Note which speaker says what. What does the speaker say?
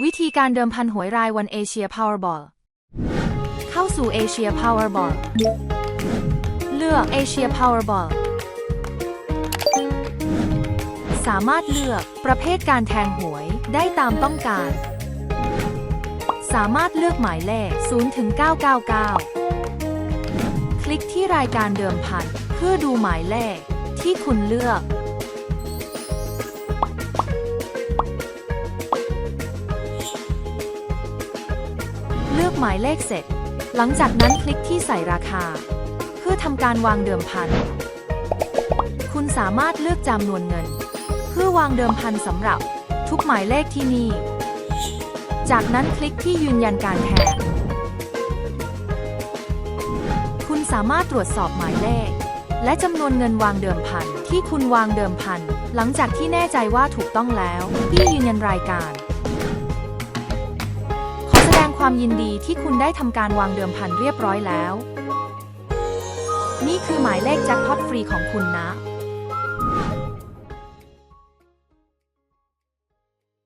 Speaker 1: วิธีการเดิมพันหวยรายวันเอเชีย Powerball เข้าสู่เอเชีย Powerball เลือกเอเชีย Powerball สามารถเลือกประเภทการแทงหวยได้ตามต้องการ สามารถเลือกหมายเลข 0 ถึง 999 คลิกที่รายการเดิมพันเพื่อดูหมายเลขที่คุณเลือก หมายเลขเสร็จ หลังจากนั้นคลิกที่ใส่ราคา เพื่อทำการวางเดิมพัน คุณสามารถเลือกจำนวนเงิน เพื่อวางเดิมพันสำหรับทุกหมายเลขที่นี่ จากนั้นคลิกที่ยืนยันการแทนคุณสามารถตรวจสอบหมายเลข และจำนวนเงินวางเดิมพันที่คุณวางเดิมพัน หลังจากที่แน่ใจว่าถูกต้องแล้วที่ยืนยันรายการ ความยินดีที่คุณได้ทำการวางเดิมพันเรียบร้อยแล้ว นี่คือหมายเลขแจ็คพอตฟรีของคุณนะ